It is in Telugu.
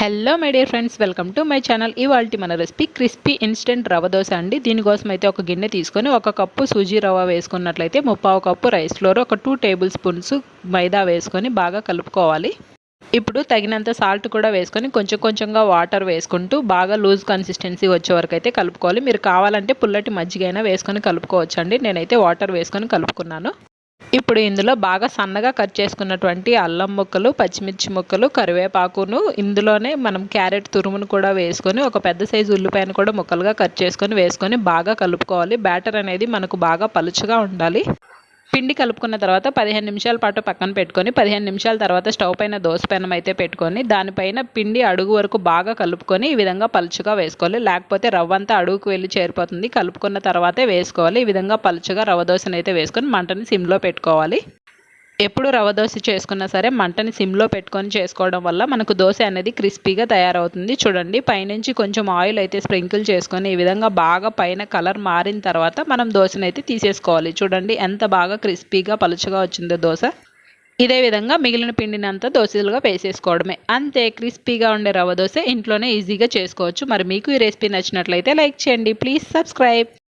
Hello my dear friends welcome to my channel ఇవాళ మన recipe crispy instant rava dosa అండి. దీనికోసం అయితే ఒక గిన్నె తీసుకొని ఒక కప్పు సూజీ రవ్వ వేసుకున్నట్లయితే ముప్పావు కప్పు రైస్ ఫ్లోర్ ఒక టూ టేబుల్ స్పూన్స్ మైదా వేసుకొని బాగా కలుపుకోవాలి. ఇప్పుడు తగినంత సాల్ట్ కూడా వేసుకొని కొంచెం కొంచెంగా వాటర్ వేసుకుంటూ బాగా లూజ్ కన్సిస్టెన్సీ వచ్చే వరకు అయితే కలుపుకోవాలి. మీరు కావాలంటే పుల్లటి మజ్జిగైనా వేసుకొని కలుపుకోవచ్చు అండి నేనైతే వాటర్ వేసుకొని కలుపుకున్నాను. ఇప్పుడు ఇందులో బాగా సన్నగా కట్ చేసుకున్నటువంటి అల్లం ముక్కలు పచ్చిమిర్చి ముక్కలు కరివేపాకును ఇందులోనే మనం క్యారెట్ తురుమును కూడా వేసుకొని ఒక పెద్ద సైజు ఉల్లిపాయను కూడా ముక్కలుగా కట్ చేసుకొని వేసుకొని బాగా కలుపుకోవాలి. బ్యాటర్ అనేది మనకు బాగా పలుచగా ఉండాలి. పిండి కలుపుకున్న తర్వాత పదిహేను నిమిషాల పాటు పక్కన పెట్టుకొని పదిహేను నిమిషాల తర్వాత స్టవ్ పైన దోశ పెనం అయితే పెట్టుకొని దానిపైన పిండి అడుగు వరకు బాగా కలుపుకొని ఈ విధంగా పలుచగా వేసుకోవాలి. లేకపోతే రవ్వ అంతా అడుగుకు వెళ్ళి చేరిపోతుంది. కలుపుకున్న తర్వాతే వేసుకోవాలి. ఈ విధంగా పలుచగా రవ్వ దోశను అయితే వేసుకొని మంటని సిమ్లో పెట్టుకోవాలి. ఎప్పుడు రవ్వ దోశ చేసుకున్నా సరే మంటని సిమ్లో పెట్టుకొని చేసుకోవడం వల్ల మనకు దోశ అనేది క్రిస్పీగా తయారవుతుంది. చూడండి పైనుంచి కొంచెం ఆయిల్ అయితే స్ప్రింకిల్ చేసుకొని ఈ విధంగా బాగా పైన కలర్ మారిన తర్వాత మనం దోశను అయితే తీసేసుకోవాలి. చూడండి ఎంత బాగా క్రిస్పీగా పలుచగా వచ్చిందో దోశ. ఇదే విధంగా మిగిలిన పిండినంత దోశలుగా వేసేసుకోవడమే. అంతే క్రిస్పీగా ఉండే రవ్వ దోశ ఇంట్లోనే ఈజీగా చేసుకోవచ్చు. మరి మీకు ఈ రెసిపీ నచ్చినట్లయితే లైక్ చేయండి. Please subscribe.